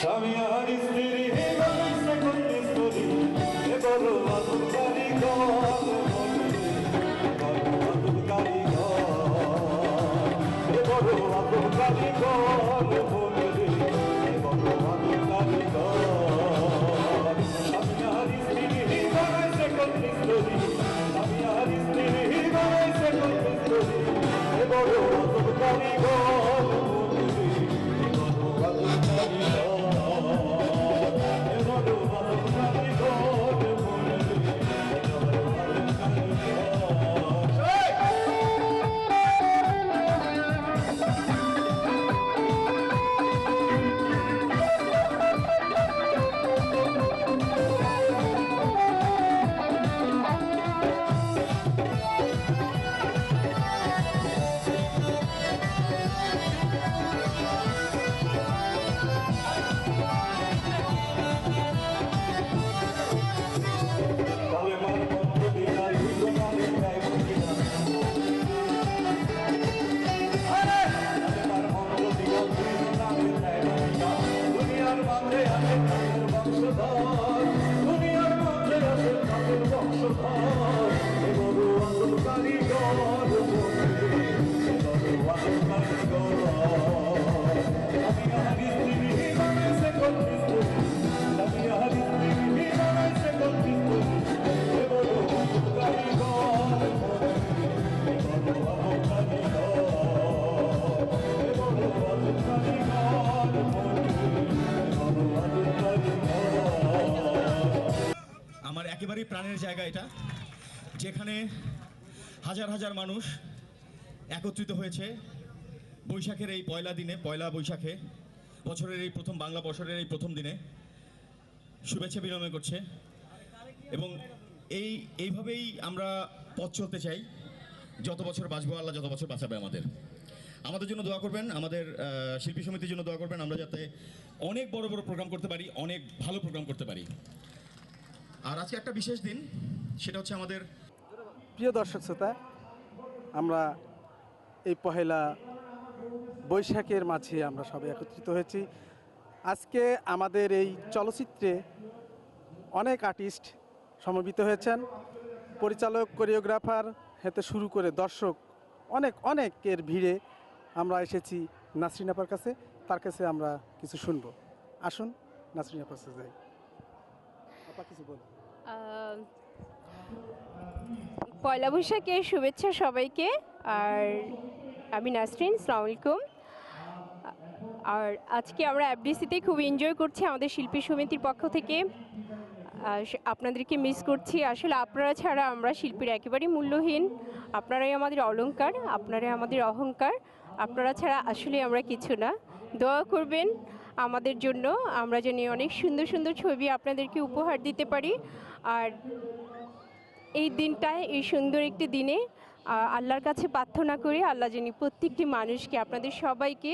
স্বামী আর স্ত্রী বানাইছে কন্যা স্ত্রী। এ বড় আতুর কারিগর এ বড় আতুর কারিগর। একেবারেই প্রাণের জায়গা এটা, যেখানে হাজার হাজার মানুষ একত্রিত হয়েছে বৈশাখের এই পয়লা দিনে, পয়লা বৈশাখে, বছরের এই প্রথম, বাংলা বছরের এই প্রথম দিনে শুভেচ্ছা বিনিময় করছে। এবং এই, এইভাবেই আমরা পথ চলতে চাই। যত বছর বাঁচবো, আল্লাহ যত বছর বাঁচাবে আমাদের। আমাদের জন্য দোয়া করবেন, আমাদের শিল্পী সমিতির জন্য দোয়া করবেন। আমরা যাতে অনেক বড় বড় প্রোগ্রাম করতে পারি, অনেক ভালো প্রোগ্রাম করতে পারি। আর আজকে একটা বিশেষ দিন, সেটা হচ্ছে আমাদের প্রিয় দর্শক শ্রোতা, আমরা এই পহেলা বৈশাখের মাঝে আমরা সবাই একত্রিত হয়েছি। আজকে আমাদের এই চলচ্চিত্রে অনেক আর্টিস্ট সমবেত হয়েছেন। পরিচালক কোরিওগ্রাফার হেতে শুরু করে দর্শক অনেক, অনেকের ভিড়ে আমরা এসেছি নাসরিন আপার কাছে। তার কাছে আমরা কিছু শুনব। আসুন নাসরিন আপার কাছে যাই। পয়লা বৈশাখের শুভেচ্ছা সবাইকে। আর আমি নাসরিন, সালাম আলাইকুম। আর আজকে আমরা এফডিসিতে খুব এনজয় করছি আমাদের শিল্পী সমিতির পক্ষ থেকে। আপনাদেরকে মিস করছি। আসলে আপনারা ছাড়া আমরা শিল্পীর একেবারেই মূল্যহীন। আপনারাই আমাদের অলংকার, আপনারাই আমাদের অহংকার। আপনারা ছাড়া আসলে আমরা কিছু না। দোয়া করবেন। আমাদের জন্য। আমরা যেন অনেক সুন্দর সুন্দর ছবি আপনাদেরকে উপহার দিতে পারি। আর এই দিনটায়, এই সুন্দর একটি দিনে আল্লাহর কাছে প্রার্থনা করি, আল্লাহ যিনি প্রত্যেকটি মানুষকে, আপনাদের সবাইকে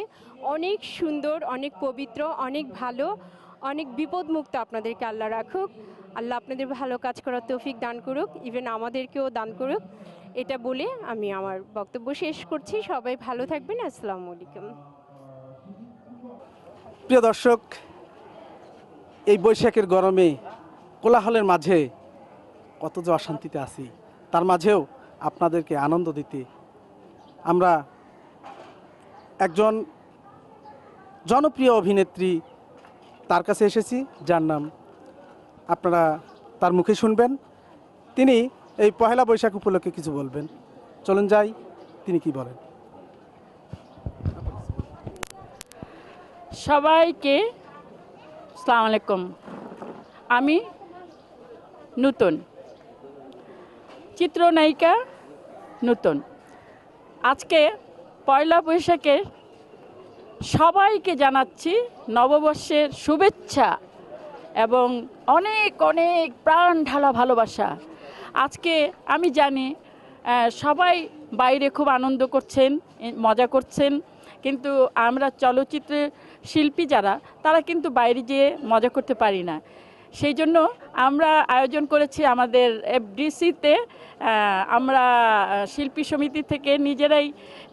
অনেক সুন্দর, অনেক পবিত্র, অনেক ভালো, অনেক বিপদমুক্ত আপনাদেরকে আল্লাহ রাখুক। আল্লাহ আপনাদের ভালো কাজ করার তৌফিক দান করুক ইভেন আমাদেরকেও দান করুক। এটা বলে আমি আমার বক্তব্য শেষ করছি। সবাই ভালো থাকবেন। আসসালামু আলাইকুম। প্রিয় দর্শক, এই বৈশাখের গরমে কোলাহলের মাঝে কত যে অশান্তিতে আছি, তার মাঝেও আপনাদেরকে আনন্দ দিতে। আমরা একজন জনপ্রিয় অভিনেত্রী তার কাছে এসেছি, যার নাম আপনারা তার মুখে শুনবেন। তিনি এই পহেলা বৈশাখ উপলক্ষে কিছু বলবেন। চলুন যাই, তিনি কি বলেন? সবাইকে সালাম আলাইকুম। আমি নূতন। চিত্রনায়িকা নূতন। আজকে পয়লা বৈশাখের সবাইকে জানাচ্ছি নববর্ষের শুভেচ্ছা এবং অনেক অনেক প্রাণ ঢালা ভালোবাসা। আজকে আমি জানি সবাই বাইরে খুব আনন্দ করছেন মজা করছেন, কিন্তু আমরা চলচ্চিত্রে শিল্পী যারা, তারা কিন্তু বাইরে যেয়ে মজা করতে পারি না। সেই জন্য আমরা আয়োজন করেছি আমাদের এফডিসিতে আমরা শিল্পী সমিতি থেকে নিজেরাই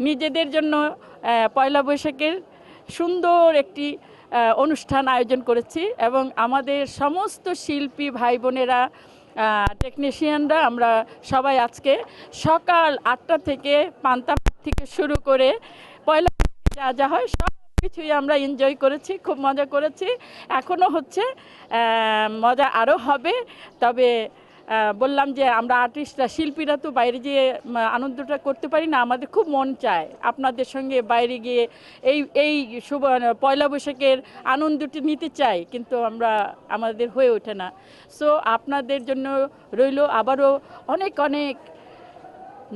নিজেদের জন্য পয়লা বৈশাখের সুন্দর একটি অনুষ্ঠান আয়োজন করেছি এবং আমাদের সমস্ত শিল্পী ভাই বোনেরা টেকনিশিয়ানরা আমরা সবাই আজকে সকাল আটটা থেকে পান্তা থেকে শুরু করে পয়লা যা যা হয় সব কিছুই আমরা এনজয় করেছি, খুব মজা করেছি। এখনও হচ্ছে মজা আরও হবে। তবে বললাম যে আমরা আর্টিস্টরা শিল্পীরা তো বাইরে গিয়ে আনন্দটা করতে পারি না, আমাদের খুব মন চায়। আপনাদের সঙ্গে বাইরে গিয়ে এই এই শুভ, পয়লা বৈশাখের আনন্দটি নিতে চাই, কিন্তু আমরা, আমাদের হয়ে ওঠে না। সো আপনাদের জন্য রইল আবারও অনেক অনেক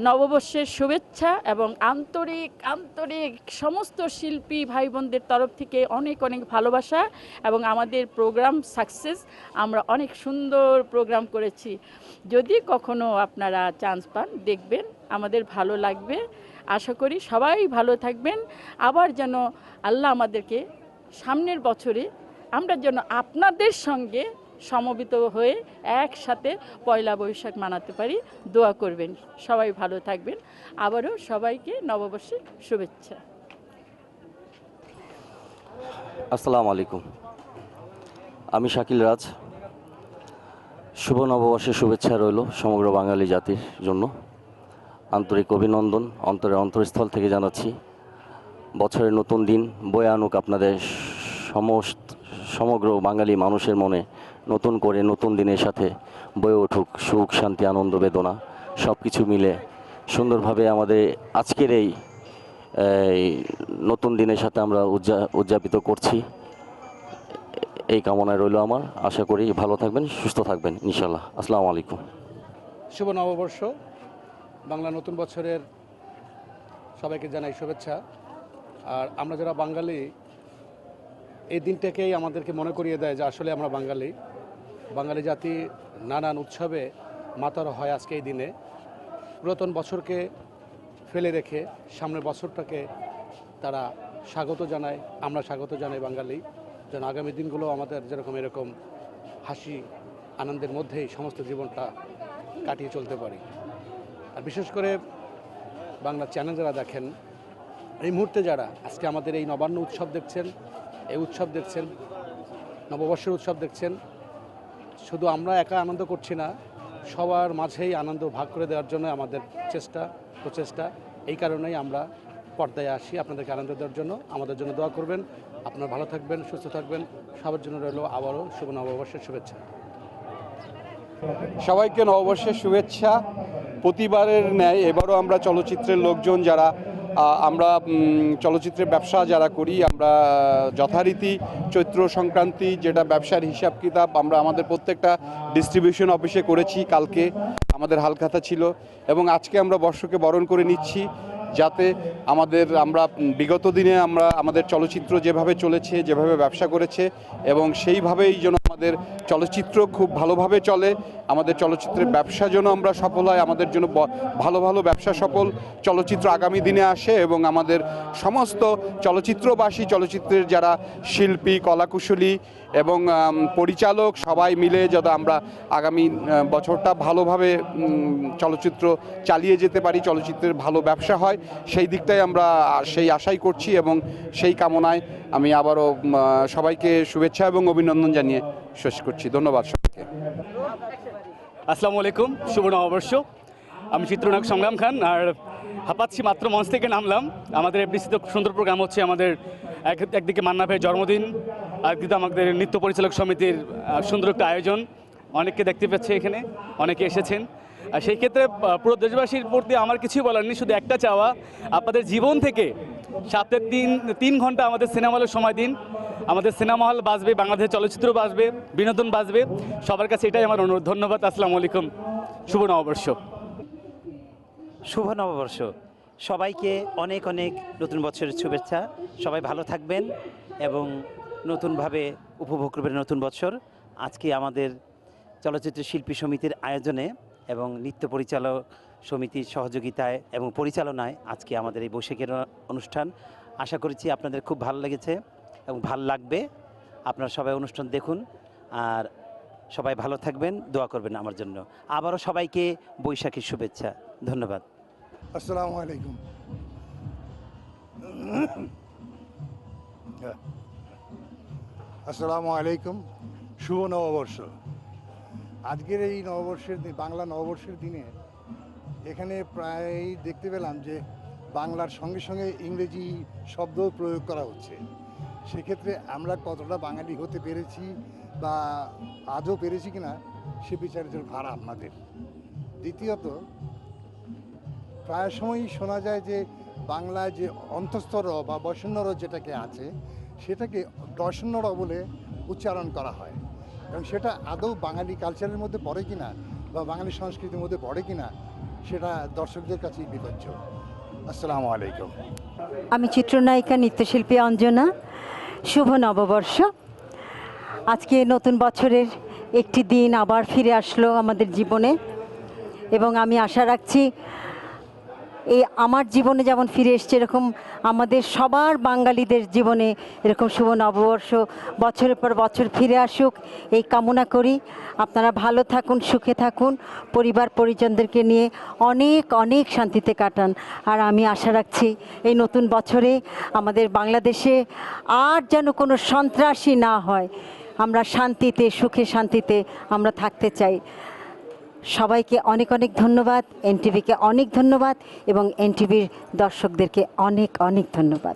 নববর্ষের শুভেচ্ছা এবং আন্তরিক আন্তরিক সমস্ত শিল্পী ভাই বোনদের তরফ থেকে অনেক অনেক ভালোবাসা এবং আমাদের প্রোগ্রাম সাকসেস আমরা অনেক সুন্দর প্রোগ্রাম করেছি। যদি কখনো আপনারা চান্স পান, দেখবেন আমাদের ভালো লাগবে। আশা করি সবাই ভালো থাকবেন। আবার যেন আল্লাহ আমাদেরকে সামনের বছরে আমরা যেন আপনাদের সঙ্গে সমবেত হয়ে একসাথে পয়লা বৈশাখ মানাতে পারি। দোয়া করবেন। সবাই ভালো থাকবেন। আবারও সবাইকে নববর্ষের শুভেচ্ছা। আসসালামু আলাইকুম। আমি শাকিল রাজ। শুভ নববর্ষের শুভেচ্ছা রইল সমগ্র বাঙালি জাতির জন্য। আন্তরিক অভিনন্দন। অন্তরের অন্তরস্থল থেকে জানাচ্ছি, বছরের নতুন দিন বয়ে আনুক আপনাদের সমস্ত সমগ্র বাঙালি মানুষের মনে নতুন করে নতুন দিনের সাথে বয়ে উঠুক সুখ, শান্তি, আনন্দ, বেদনা সব কিছু মিলে সুন্দরভাবে আমাদের আজকের এই নতুন দিনের সাথে আমরা উদযা- উদযাপিত করছি। এই কামনায় রইল আমার। আশা করি ভালো থাকবেন, সুস্থ থাকবেন ইনশাল্লাহ আসসালামু আলাইকুম। শুভ নববর্ষ। বাংলা নতুন বছরের সবাইকে জানাই শুভেচ্ছা। আর আমরা যারা বাঙালি এই দিনটাকেই আমাদেরকে মনে করিয়ে দেয় যে আসলে আমরা বাঙালি। বাঙালি জাতি নানান উৎসবে মাতার হয় আজকে এই দিনে। পুরাতন বছরকে ফেলে রেখে সামনের বছরটাকে তারা স্বাগত জানায়, আমরা স্বাগত জানাই বাঙালি। যেন আগামী দিনগুলো আমাদের যেরকম এরকম হাসি, আনন্দের মধ্যেই সমস্ত জীবনটা কাটিয়ে চলতে পারি। আর বিশেষ করে বাংলা চ্যানেল যারা দেখেন, এই মুহূর্তে যারা আজকে আমাদের এই নবান্ন উৎসব দেখছেন এই উৎসব দেখছেন, নববর্ষের উৎসব দেখছেন। শুধু আমরা একা আনন্দ করছি না, সবার মাঝেই আনন্দ ভাগ করে দেওয়ার জন্য আমাদের চেষ্টা, প্রচেষ্টা। এই কারণেই আমরা পর্দায় আসি আপনাদেরকে আনন্দ দেওয়ার জন্য। আমাদের জন্য দোয়া করবেন। আপনারা ভালো থাকবেন, সুস্থ থাকবেন। সবার জন্য রইল আবারও শুভ নববর্ষের শুভেচ্ছা। সবাইকে নববর্ষের শুভেচ্ছা। প্রতিবারের ন্যায় এবারও আমরা চলচ্চিত্রের লোকজন যারা আমরা চলচ্চিত্রের ব্যবসা যারা করি, আমরা যথারীতি চৈত্র সংক্রান্তি যেটা ব্যবসার হিসাব কিতাব, আমরা আমাদের প্রত্যেকটা ডিস্ট্রিবিউশন অফিসে করেছি কালকে, আমাদের হালখাতা ছিল। এবং আজকে আমরা বর্ষকে বরণ করে নিচ্ছি যাতে আমাদের, আমরা বিগত দিনে আমরা আমাদের চলচ্চিত্র যেভাবে চলেছে, যেভাবে ব্যবসা করেছে এবং সেইভাবেই যেন আমাদের চলচ্চিত্র খুব ভালোভাবে চলে। আমাদের চলচ্চিত্রের ব্যবসা যেন আমরা সফল হয়। আমাদের জন্য ভালো ভালো ব্যবসা সফল চলচ্চিত্র আগামী দিনে আসে এবং আমাদের সমস্ত চলচ্চিত্রবাসী, চলচ্চিত্রের যারা শিল্পী, কলাকুশলী এবং পরিচালক সবাই মিলে যাতে আমরা আগামী বছরটা ভালোভাবে চলচ্চিত্র চালিয়ে যেতে পারি, চলচ্চিত্রের ভালো ব্যবসা হয়, সেই দিকটাই আমরা সেই আশাই করছি এবং সেই কামনায় আমি আবারও সবাইকে শুভেচ্ছা এবং অভিনন্দন জানিয়ে শেষ করছি। ধন্যবাদ সবাইকে। আসসালামু আলাইকুম শুভ নববর্ষ। আমি চিত্রনায়ক সংগ্রাম খান, আর হাঁপাচ্ছি মাত্র মঞ্চ থেকে নামলাম। আমাদের এফডিসিতে খুব সুন্দর প্রোগ্রাম হচ্ছে আমাদের এক, একদিকে মান্না ভাইয়ের জন্মদিন একদিকে আমাদের নৃত্য পরিচালক সমিতির সুন্দর একটা আয়োজন। অনেককে দেখতে পাচ্ছে এখানে, অনেকে এসেছেন। আর সেই ক্ষেত্রে পুরো দেশবাসীর প্রতি আমার কিছুই বলার নেই, শুধু একটা চাওয়া, আপনাদের জীবন থেকে সাতের তিন তিন ঘণ্টা আমাদের সিনেমা হলের সময় দিন। আমাদের সিনেমা হল বাজবে, বাংলাদেশের চলচ্চিত্র বাজবে, বিনোদন বাজবে। সবার কাছে এটাই আমার অনুরোধ। ধন্যবাদ, আসসালামু আলাইকুম। শুভ নববর্ষ। শুভ নববর্ষ। সবাইকে অনেক অনেক নতুন বছরের শুভেচ্ছা। সবাই ভালো থাকবেন এবং নতুনভাবে উপভোগ করবেন নতুন বছর। আজকে আমাদের চলচ্চিত্র শিল্পী সমিতির আয়োজনে এবং নৃত্য পরিচালক সমিতির সহযোগিতায় এবং পরিচালনায় আজকে আমাদের এই বৈশাখের অনুষ্ঠান। আশা করছি আপনাদের খুব ভালো লেগেছে। এবং ভালো লাগবে। আপনারা সবাই অনুষ্ঠান দেখুন আর সবাই ভালো থাকবেন, দোয়া করবেন আমার জন্য। আবারও সবাইকে বৈশাখীর শুভেচ্ছা। ধন্যবাদ। আসসালামু আলাইকুম। আসসালামু আলাইকুম। শুভ নববর্ষ। আজকের এই নববর্ষের দিন, বাংলা নববর্ষের দিনে এখানে প্রায় দেখতে পেলাম যে বাংলার সঙ্গে সঙ্গে ইংরেজি শব্দ প্রয়োগ করা হচ্ছে। সেক্ষেত্রে আমরা কতটা বাঙালি হতে পেরেছি বা আজও পেরেছি কিনা সে বিচারের ভাড়া আপনাদের দ্বিতীয়ত প্রায় সময়ই শোনা যায় যে বাংলায় যে অন্তঃস্তর বা বসন্নর যেটাকে আছে, সেটাকে দর্শন্নর বলে উচ্চারণ করা হয়। এবং সেটা আদৌ বাঙালি কালচারের মধ্যে পড়ে কিনা বা বাঙালি সংস্কৃতির মধ্যে পড়ে কিনা, সেটা দর্শকদের কাছেই বিবেচ্য আসসালামু আলাইকুম। আমি চিত্রনায়িকা, নৃত্যশিল্পী অঞ্জনা। শুভ নববর্ষ। আজকে নতুন বছরের একটি দিন আবার ফিরে আসলো আমাদের জীবনে এবং আমি আশা রাখছি এই আমার জীবনে যেমন ফিরে এসছে, এরকম আমাদের সবার বাঙালিদের জীবনে এরকম শুভ নববর্ষ, বছরের পর বছর ফিরে আসুক, এই কামনা করি। আপনারা ভালো থাকুন, সুখে থাকুন, পরিবার পরিজনদেরকে নিয়ে অনেক অনেক শান্তিতে কাটান। আর আমি আশা রাখছি এই নতুন বছরে আমাদের বাংলাদেশে আর যেন কোনো সন্ত্রাসী না হয়। আমরা শান্তিতে, সুখে শান্তিতে আমরা থাকতে চাই। সবাইকে অনেক অনেক ধন্যবাদ এনটিভিকে অনেক ধন্যবাদ এবং এনটিভির দর্শকদেরকে অনেক অনেক ধন্যবাদ।